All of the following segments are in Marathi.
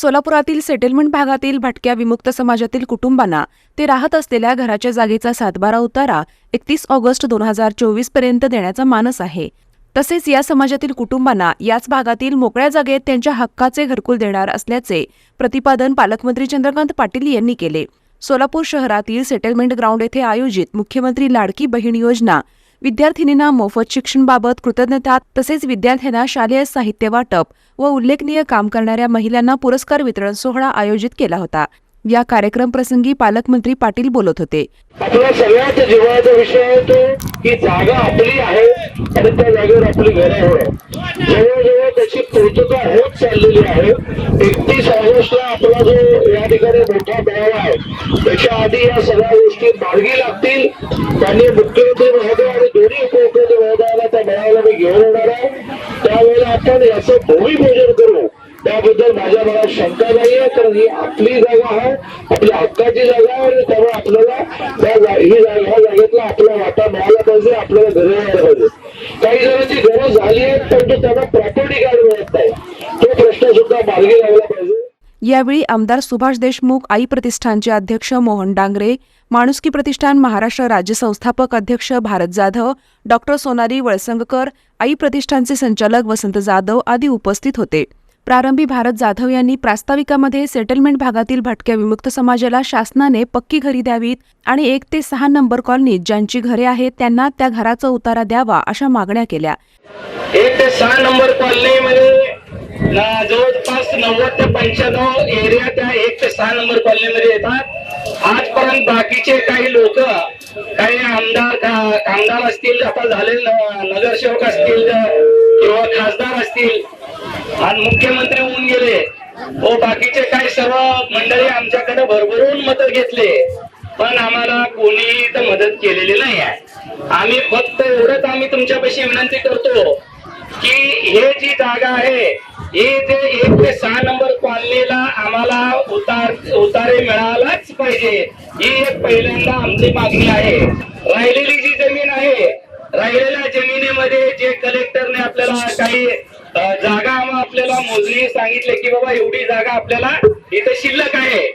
सोलापुरातील सेटलमेंट भागातील भटक्या विमुक्त समाजातील कुटुंबांना ते राहत असलेल्या घराच्या जागेचा सातबारा उतारा एकतीस ऑगस्ट दोन हजार चोवीसपर्यंत देण्याचा मानस आहे. तसेच या समाजातील कुटुंबांना याच भागातील मोकळ्या जागेत त्यांच्या हक्काचे घरकुल देणार असल्याचे प्रतिपादन पालकमंत्री चंद्रकांत पाटील यांनी केले. सोलापूर शहरातील सेटलमेंट ग्राउंड येथे आयोजित मुख्यमंत्री लाडकी बहीण योजना विद्यार्थिनींना मोफत शिक्षणबाबत कृतज्ञता तसेच विद्यार्थ्यांना शालेय साहित्य वाटप व उल्लेखनीय काम करणाऱ्या महिलांना पुरस्कार वितरण सोहळा आयोजित केला होता. या कार्यक्रम प्रसंगी पालकमंत्री पाटील बोलत होते. आपला सगळ्यात जीवाचा विषय आहे तो की जागा आपली आहे आणि त्या जागेवर आपली घरं होणं जवळजवळ त्याची पूर्तता होत चाललेली आहे. आपला जो या ठिकाणी मोठा मेळावा आहे त्याच्या आधी या सगळ्या गोष्टी मार्गी लागतील. त्यांनी मुख्यमंत्री महोदय आणि दोन्ही उपमुख्यमंत्री महोदयाला त्या मेळाव्याला मी घेऊन येणार आहे. त्यावेळेला आपण याचं भूमिपूजन करू. त्याबद्दल माझ्या मनात शंका नाहीये कारण ही आपली जागा आहे. आपल्या हक्काची जागा आहे आणि त्यामुळे आपल्याला त्या ही ह्या जागेतला आपला वाटा मिळाला पाहिजे आपल्याला घरी यायला पाहिजे काही जणांची घरं झाली आहेत परंतु त्यांना प्रॉपर्टी कार्ड मिळत नाही तो प्रश्न सुद्धा मार्गी लागला पाहिजे यावेळी आमदार सुभाष देशमुख आई प्रतिष्ठानचे अध्यक्ष मोहन डांगरे माणुसकी प्रतिष्ठान महाराष्ट्र राज्य संस्थापक अध्यक्ष भारत जाधव डॉक्टर सोनारी वळसंगकर आई प्रतिष्ठानचे संचालक वसंत जाधव आदी उपस्थित होते. प्रारंभी भारत जाधव यांनी प्रास्ताविकामध्ये सेटलमेंट भागातील भटक्या विमुक्त समाजाला शासनाने पक्की घरी द्यावीत आणि एक ते सहा नंबर कॉलनीत ज्यांची घरे आहेत त्यांना त्या घराचा उतारा द्यावा अशा मागण्या केल्या. एक ते सहा नंबर कॉलनीमध्ये जवळपास नव्वद ते पंच्याण्णव एरिया त्या एक ते सहा नंबर कॉलनीमध्ये येतात. आजपर्यंत बाकीचे काही लोक काही आमदार आमदार असतील आता झालेले नगरसेवक असतील किंवा खासदार असतील आणि मुख्यमंत्री होऊन गेले व बाकीचे काही सर्व मंडळी आमच्याकडे भरभरून मत घेतले पण आम्हाला कोणीही तर मदत केलेली नाही आहे. आम्ही फक्त एवढंच आम्ही तुमच्यापाशी विनंती करतो की हे जी जागा आहे हे जे एक ते सहा नंबर कॉलनीला आम्हाला उतार उतारे मिळालाच पाहिजे. ही एक पहिल्यांदा आमची मागणी आहे. राहिलेली जी जमीन आहे राहिलेल्या जमिनीमध्ये जे कलेक्टरने आपल्याला काही जागा आपल्याला मोजणी सांगितले की बाबा एवढी जागा आपल्याला इथे शिल्लक आहे.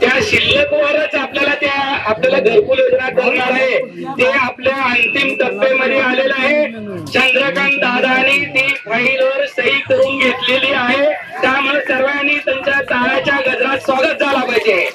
त्या शिल्लकवरच आपल्याला त्या आपल्याला घरकुल योजना करणार आहे. ते आपल्या अंतिम टप्प्यामध्ये आलेलं आहे. चंद्रकांत दादानी स्वागत झाला पाहिजे.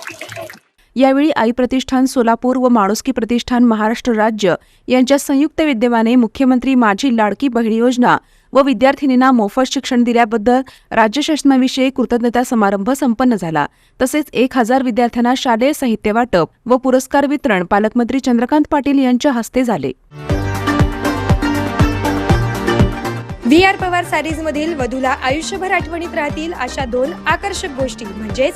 यावेळी आई प्रतिष्ठान सोलापूर व माणुसकी प्रतिष्ठान महाराष्ट्र राज्य यांच्या संयुक्त विद्यमाने मुख्यमंत्री माझी लाडकी बहीण योजना व विद्यार्थिनींना मोफत शिक्षण दिल्याबद्दल राज्य शासनाविषयी कृतज्ञता समारंभ संपन्न झाला. तसेच एक हजार विद्यार्थ्यांना शालेय साहित्य वाटप व पुरस्कार वितरण पालकमंत्री चंद्रकांत पाटील यांच्या हस्ते झाले. व्ही आर पवार सारीज मधील वधूला आयुष्यभर आठवणीत राहतील अशा दोन आकर्षक गोष्टी म्हणजेच